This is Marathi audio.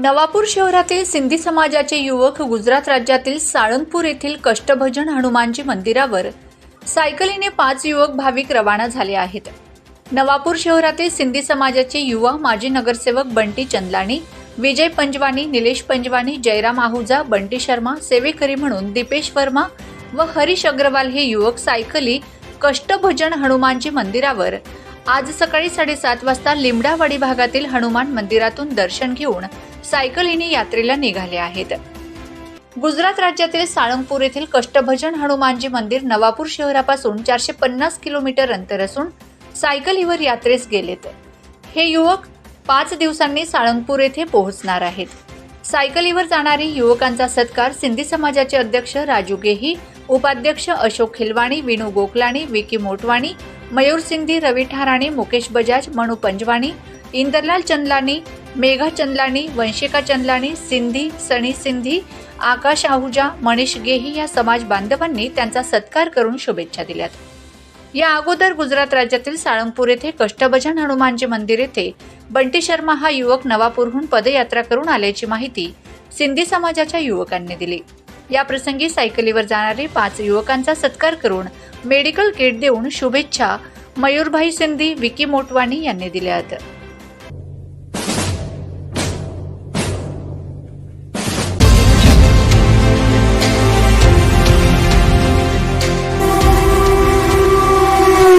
नवापूर शहरातील सिंधी समाजाचे युवक गुजरात राज्यातील साळंगपूर येथील कष्टभजन हनुमानजी मंदिरावर सायकलीने पाच युवक भाविक रवाना झाले आहेत. नवापूर शहरातील सिंधी समाजाचे युवा माजी नगरसेवक बंटी चंदलानी विजय पंजवानी निलेश पंजवानी जयराम आहुजा बंटी शर्मा सेवेकरी म्हणून दीपेश वर्मा व हरीश अग्रवाल हे युवक सायकली कष्टभजन हनुमानजी मंदिरावर आज सकाळी साडेसात वाजता लिमडावाडी भागातील हनुमान मंदिरातून दर्शन घेऊन सायकलीने यात्रेला निघाले आहेत. गुजरात राज्यातील साळंगपूर येथील कष्टभजन हनुमानजी मंदिर नवापूर शहरापासून चारशे पन्नास किलोमीटर अंतर असून सायकलीवर यात्रेस गेलेत. हे युवक पाच दिवसांनी साळंगपूर येथे पोहोचणार आहेत. सायकलीवर जाणारी युवकांचा सत्कार सिंधी समाजाचे अध्यक्ष राजू गेही उपाध्यक्ष अशोक खिलवाणी विनू गोखलाणी विकी मोटवाणी मयूर सिंधी रवी ठाराणी मुकेश बजाज मनू पंजवाणी इंदरलाल चंदलानी मेघा चंदलानी वंशिका चंदलानी सिंधी सनी सिंधी आकाश आहुजा मनीष गेही या समाज बांधवांनी त्यांचा सत्कार करून शुभेच्छा दिल्यात. या अगोदर गुजरात राज्यातील साळंगपूर येथे कष्टभजन हनुमानजी मंदिर येथे बंटी शर्मा हा युवक नवापूरहून पदयात्रा करून आल्याची माहिती सिंधी समाजाच्या युवकांनी दिली. या प्रसंगी सायकलीवर जाणारे पाच युवकांचा सत्कार करून मेडिकल किट देऊन शुभेच्छा मयूरभाई सिंधी विकी मोटवाणी यांनी दिल्या आहेत